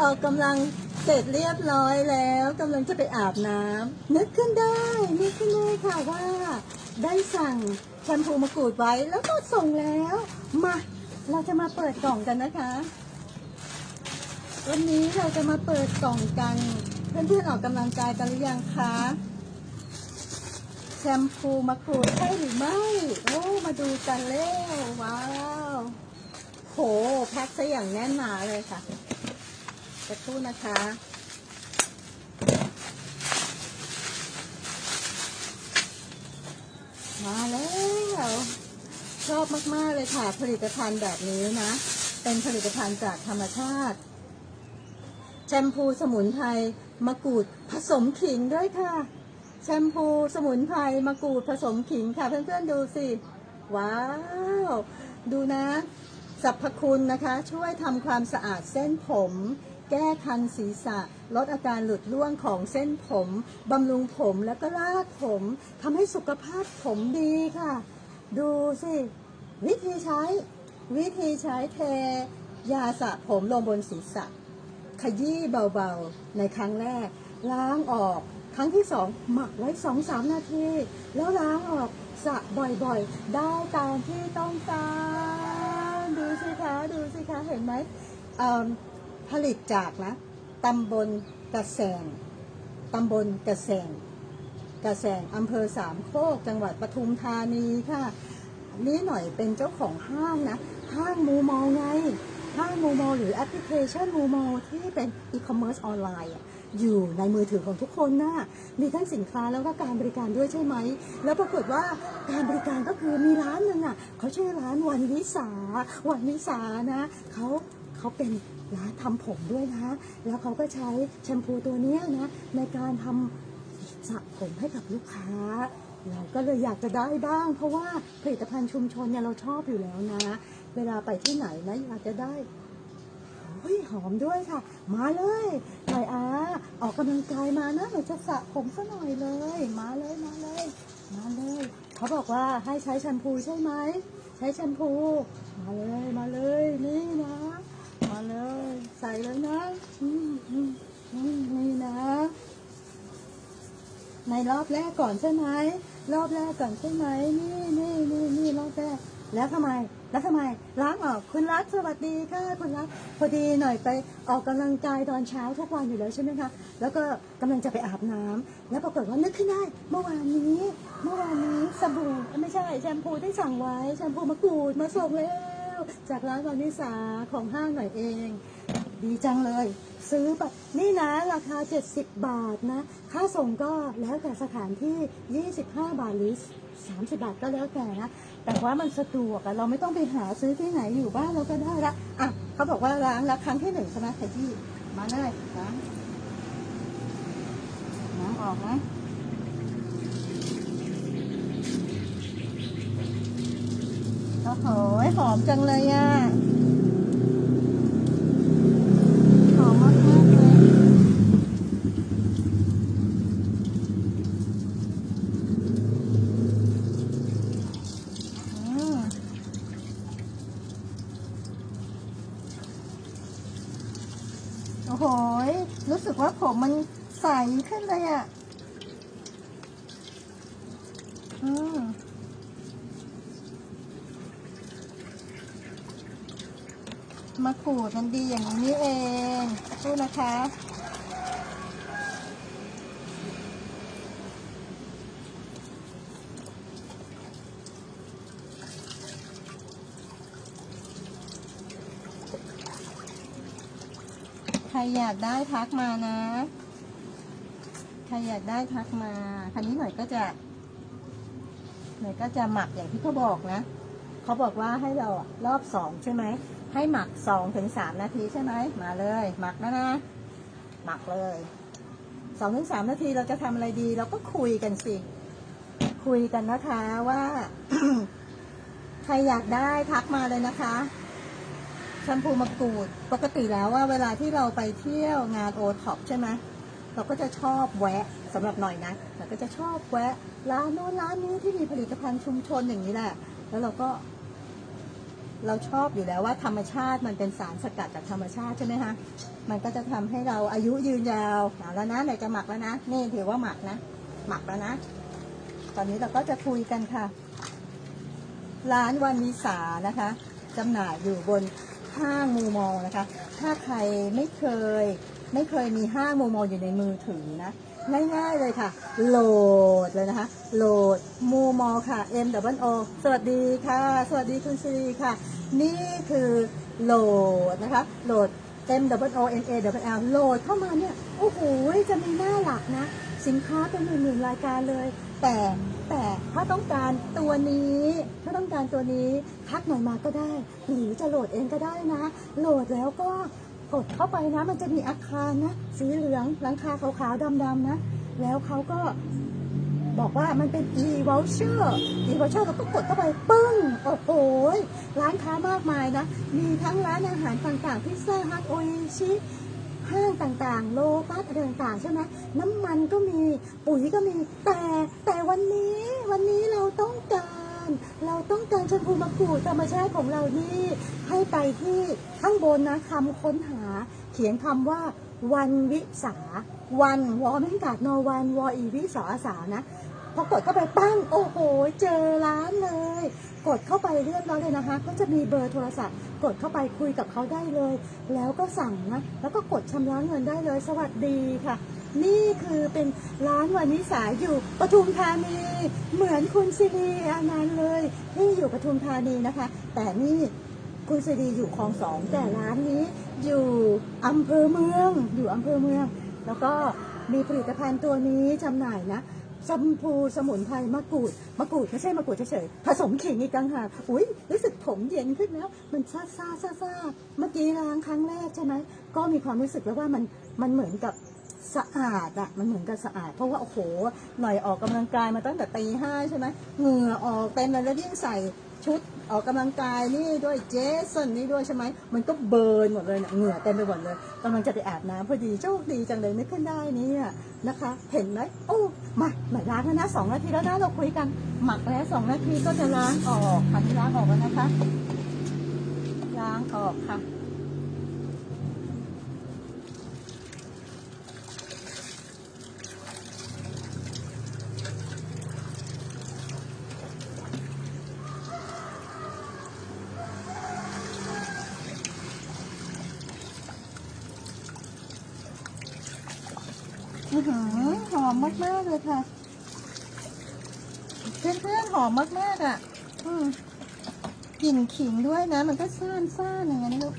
ออกกำลังเสร็จเรียบร้อยแล้วกำลังจะไปอาบน้ำนึกขึ้นได้นึกขึ้นได้ค่ะว่า ได้สั่งแชมพูมะกรูดไว้แล้วก็ส่งแล้ว มา เราจะมาเปิดกล่องกันนะคะ วันนี้เราจะมาเปิดกล่องกัน เพื่อนๆออกกำลังกายกันหรือยังคะแชมพูมะกรูดใช่หรือไม่ โอ้ มาดูกันเร็วว้าว โหแพ็คซะอย่างแน่นหนาเลยค่ะจะครู่นะคะ มาแล้วชอบมาก ๆ เลยค่ะ ผลิตภัณฑ์แบบนี้นะ เป็นผลิตภัณฑ์จากธรรมชาติแชมพูสมุนไพรมะกรูดผสมขิงด้วยค่ะ แชมพูสมุนไพรมะกรูดผสมขิงค่ะ เพื่อน ๆ ดูสิ ว้าว ดูนะ สรรพคุณนะคะ ช่วยทำความสะอาดเส้นผม แก้คันศีรษะ ลดอาการหลุดร่วงของเส้นผมบำรุงผมแล้วก็รากผมทำให้สุขภาพผมดีค่ะ ดูสิ วิธีใช้ วิธีใช้เท ยาสระผมลงบนศีรษะ ขยี้เบาๆ ในครั้งแรก ล้างออกครั้งที่สองหมักไว้สองสามนาที แล้วล้างออกสระบ่อยๆ ได้ตามที่ต้องการ ดูสิคะ เห็นไหมผลิตจากนะตำบลกระแสงตำบลกระแสงกระแสงอำเภอสามโคก จังหวัดปทุมธานีค่ะ นี่หน่อยเป็นเจ้าของห้างนะ ห้างมูมอลไง ห้างมูมอลหรือแอปพลิเคชันมูมอลที่เป็นอีคอมเมิร์ซออนไลน์ อยู่ในมือถือของทุกคนนะมีทั้งสินค้าแล้วก็การบริการด้วยใช่ไหม แล้วปรากฏว่าการบริการก็คือมีร้านหนึ่งอะเขาชื่อร้านวันวิสา วันวิสานะเขาเขาเป็นร้านทำผมด้วยนะ แล้วเขาก็ใช้แชมพูตัวนี้นะในการทำสระผมให้กับลูกค้าเราก็เลยอยากจะได้บ้าง เพราะว่าผลิตภัณฑ์ชุมชนเนี่ยเราชอบอยู่แล้วนะ เวลาไปที่ไหนนะอยากจะได้ ฮ้ยหอมด้วยค่ะ มาเลยหน่อยอาออกกำลังกายมานะหนูจะสระผมซะหน่อยเลย มาเลยมาเลย มาเลย เขาบอกว่าให้ใช้แชมพูใช่ไหมใช้แชมพู มาเลยมาเลยนี่นะ มาเลย ใส่เลยนะนี่นะ ในรอบแรกก่อนใช่ไหมรอบแรกก่อนใช่ไหมนี่นี่นี่นี่รอบแรก แล้วทำไม แล้วทำไม ล้างออก คุณรักสวัสดีค่ะ คุณรัก พอดีหน่อยไปออกกำลังกายตอนเช้าทุกวันอยู่แล้วใช่ไหมคะ แล้วก็กำลังจะไปอาบน้ำแล้วปรากฏว่านึกขึ้นได้ เมื่อวานนี้ เมื่อวานนี้สบู่ไม่ใช่แชมพูที่สั่งไว้ แชมพูมะกรูดมาส่งแล้วจากร้านวันนิสาของห้างหน่อยเอง ดีจังเลย ซื้อแบบนี่นะราคา 70 บาทนะ ค่าส่งก็แล้วแต่สถานที่ 25 บาทหรือ30 บาทก็แล้วแต่นะ แต่ว่ามันสะดวกอะเราไม่ต้องไปหาซื้อที่ไหนอยู่บ้านเราก็ได้ละอะเขาบอกว่าล้างแล้วครั้งที่หนึ่งใช่ไหมไคที่มาเลยล้างน้ำออกนะโอ้โหหอมจังเลยอะอมมากมากๆเลยอืมโอ้โหยรู้ สึกว่าผมมันใสขึ้นเลยอะ อืมมาขูดมันดีอย่างนี้นี่เองดูนะคะ อยากได้ทักมานะ ใครอยากได้ทักมา คันนี้หน่อยก็จะ หน่อยก็จะหมักอย่างที่เขาบอกนะ เขาบอกว่าให้เรารอบสองใช่ไหม ให้หมักสองถึงสามนาทีใช่ไหม มาเลย หมักแล้วนะ หมักเลยสองถึงสามนาทีเราจะทำอะไรดี เราก็คุยกันสิ คุยกันนะคะว่า ใครอยากได้ทักมาเลยนะคะ แชมพูมะกรูด ปกติแล้วว่าเวลาที่เราไปเที่ยวงานโอท็อปใช่ไหมเราก็จะชอบแวะสำหรับหน่อยนะเราก็จะชอบแวะร้านโน้นร้านนี้ที่มีผลิตภัณฑ์ชุมชนอย่างนี้แหละ แล้วเราก็ เราชอบอยู่แล้วว่าธรรมชาติมันเป็นสารสกัดจากธรรมชาติใช่ไหมคะมันก็จะทำให้เราอายุยืนยาวเอาแล้วนะเดี๋ยวจะหมักแล้วนะนี่ถือว่าหมักนะหมักแล้วนะ ตอนนี้เราก็จะคุยกันค่ะ ร้านวันวิสานะคะจำหน่ายอยู่บน ห้างมูมอลนะคะ ถ้าใครไม่เคยไม่เคยมีห้างมูมอลอยู่ในมือถือนะง่ายๆเลยค่ะ โหลดเลยนะคะ โหลดมูมอลค่ะ M W O สวัสดีค่ะ สวัสดีคุณซีค่ะ นี่คือโหลดนะคะ โหลด M W O N A W L โหลดเข้ามาเนี่ย โอ้โห จะมีหน้าหลักนะ สินค้าเป็นหมื่นๆรายการเลย แต่ แต่ถ้าต้องการตัวนี้ ถ้าต้องการตัวนี้ทักหน่อยมาก็ได้ หรือจะโหลดเองก็ได้นะ โหลดแล้วก็กดเข้าไปนะ มันจะมีอาคารนะ สีเหลืองหลังคาขาวๆดำๆนะ แล้วเขาก็บอกว่ามันเป็น e-voucher e-voucher เราก็กดเข้าไปปึ้ง โอ้โห ร้านค้ามากมายนะ มีทั้งร้านอาหารต่างๆ พิซซ่าฮัทโออิชิ ห้างต่างๆ โลตัสอะไรต่างๆใช่ไหมน้ำมันก็มีปุ๋ยก็มีแต่แต่วันนี้วันนี้เราต้องการเราต้องการชมพูมะกรูดธรรมชาติของเรานี่ให้ไปที่ข้างบนนะคำค้นหา เขียนคำว่าวันวิสาวันวอไม่กาดนอวันวออีวิสาอาสานะ พอกดเข้าไปปั้งโอ้โห เจอร้านเลย กดเข้าไปเรียบร้อยเลยนะคะ ก็จะมีเบอร์โทรศัพท์ กดเข้าไปคุยกับเขาได้เลย แล้วก็สั่งนะแล้วก็กดชำระเงินได้เลย สวัสดีค่ะ นี่คือเป็นร้านวันนิสาอยู่ปทุมธานี เหมือนคุณซิรีอานานเลยที่อยู่ปทุมธานีนะคะ แต่นี่คุณซิรีอยู่คลองสองแต่ร้านนี้อยู่อำเภอเมือง อยู่อำเภอเมือง แล้วก็มีผลิตภัณฑ์ตัวนี้จำหน่ายนะ ชมพูสมุนไพรมะกรูดมะกรูดไม่ใช่มะกรูดเฉยๆผสมขิงอีกต่างหากอุ้ยรู้สึกผมเย็นขึ้นแล้ว มันซาซาซาซาเมื่อกี้ล้างครั้งแรกใช่ไหมก็มีความรู้สึกแล้วว่ามันมันเหมือนกับสะอาดอะมันเหมือนกับสะอาด เพราะว่าโอ้โหหน่อยออกกำลังกายมาตั้งแต่ตีห้าใช่ไหมเหงื่อออกเต็มเลยแล้วยิ่งใส่ ชุดออกกำลังกายนี่ด้วยเจสันนี่ด้วยใช่ไหมมันก็เบิร์นหมดเลยเนี่ยเหงื่อเต็มไปหมดเลยกำลังจะไปอาบน้ำพอดีโชคดีจังเลยนึกขึ้นได้เนี่ยนะคะ เห็นไหมโอ้มาหน่อยล้างแล้วนะสองนาทีแล้วนะเราคุยกัน หมักแล้วสองนาทีก็จะล้างออกค่ะที่ล้างออกแล้วนะคะ ล้างออกค่ะ อื้อหือหอมมากเลยค่ะ เพื่อนๆหอมมากๆอะ อืมกลิ่นขิงด้วยนะ มันก็ซ่านซ่านอย่างนั้นลูก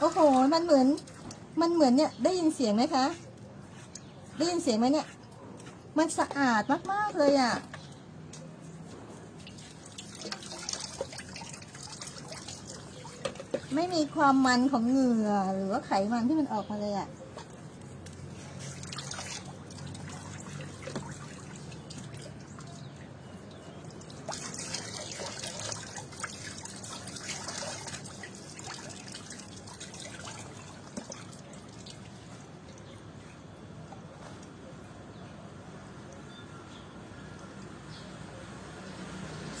โอ้โห มันเหมือน มันเหมือนเนี่ย ได้ยินเสียงไหมคะ ได้ยินเสียงไหมเนี่ย มันสะอาดมาก ๆ เลยอะ ไม่มีความมันของเหงื่อหรือว่าไขมันที่มันออกมาเลยอะ่ะ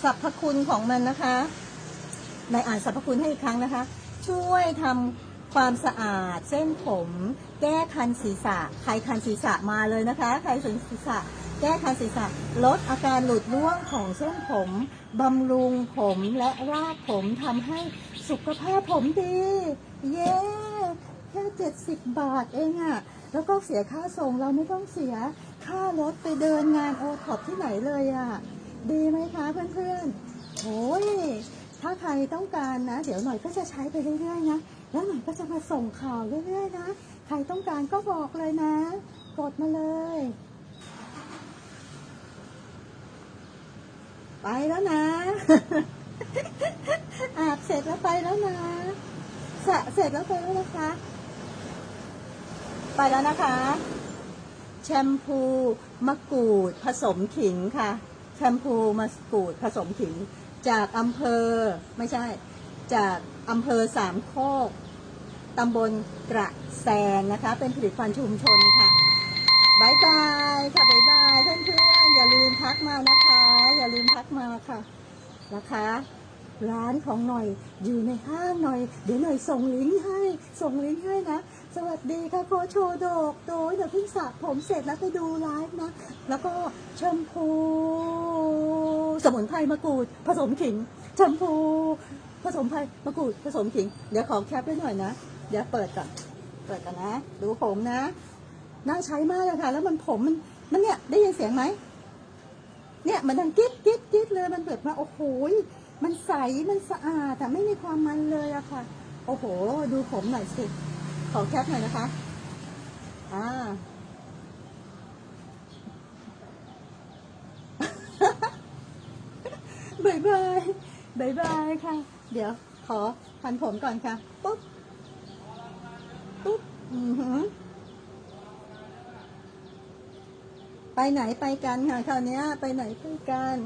สรรพคุณของมันนะคะ ในอ่านสรรพคุณให้อีกครั้งนะคะ ช่วยทำความสะอาดเส้นผม แก้คันศีรษะ ใครคันศีรษะมาเลยนะคะ ใครคันศีรษะ แก้คันศีรษะ ลดอาการหลุดร่วงของเส้นผมบำรุงผมและรากผมทำให้สุขภาพผมดี เย้ แค่ 70 บาทเองอะแล้วก็เสียค่าส่งเราไม่ต้องเสียค่ารถไปเดินงานโอท็อปที่ไหนเลยอะดีไหมคะเพื่อนๆโอ้ย ถ้าใครต้องการนะ เดี๋ยวหน่อยก็จะใช้ไปเรื่อยๆนะแล้วหน่อยก็จะมาส่งข่าวเรื่อยๆนะใครต้องการก็บอกเลยนะ กดมาเลย ไปแล้วนะ อาบเสร็จแล้วไปแล้วนะสะเสร็จแล้วไปแล้วนะคะ ไปแล้วนะคะ แชมพูมะกรูดผสมขิงค่ะ แชมพูมะกรูดผสมขิง จากอำเภอไม่ใช่ จากอำเภอสามโคกตำบลกระแสงนะคะ เป็นผลิตภัณฑ์ชุมชนค่ะบายบายค่ะบายบายเพื่อนๆอย่าลืมทักมานะคะ อย่าลืมทักมาค่ะนะคะ ร้านของหน่อยอยู่ในห้างหน่อย เดี๋ยวหน่อยส่งลิงก์ให้ส่งลิงก์ให้นะสวัสดีค่ะโคโชโดกโดยเดี๋ยวเพิ่งสระผมเสร็จแล้วไปดูไลฟ์นะ แล้วก็ชมพู สมุนไพรมะกรูด ผสมขิงแชมพูผสมไพรมะกรูดผสมขิง เดี๋ยวขอแคปไว้หน่อยนะ เดี๋ยวเปิดก่อนเปิดก่อนนะ ดูผมนะ น่าใช้มากเลยค่ะ แล้วมันผมมันมันเนี่ยได้ยินเสียงไหมเนี่ยมันดังกิ๊ดกิ๊ดกิ๊ดเลยมันแบบมาโอ้โหมันใสมันสะอาดแต่ไม่มีความมันเลยอะค่ะ โอ้โห ดูผมหน่อยสิ ขอแคปหน่อยนะคะ อ่า บายบายบายบายค่ะ เดี๋ยวขอพันผมก่อนค่ะปุ๊บปุ๊บอือหือไปไหนไปกันค่ะคราวนี้ไปไหนไปกัน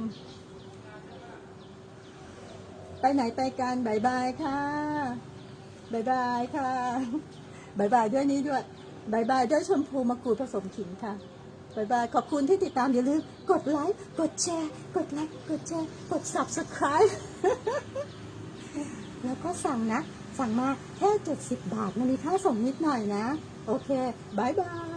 ไปไหนไปกันบายบายค่ะบายบายค่ะบายบายด้วยนี้ด้วยบายบายด้วยชมพูมะกรูดผสมขิงค่ะ บายบาย ขอบคุณที่ติดตามอย่าลืมกดไลค์ กดแชร์ กดไลค์ กดแชร์ กด subscribe แล้วก็สั่งนะ สั่งมาแค่70 บาทมันมีค่าส่งนิดหน่อยนะ โอเคบายบาย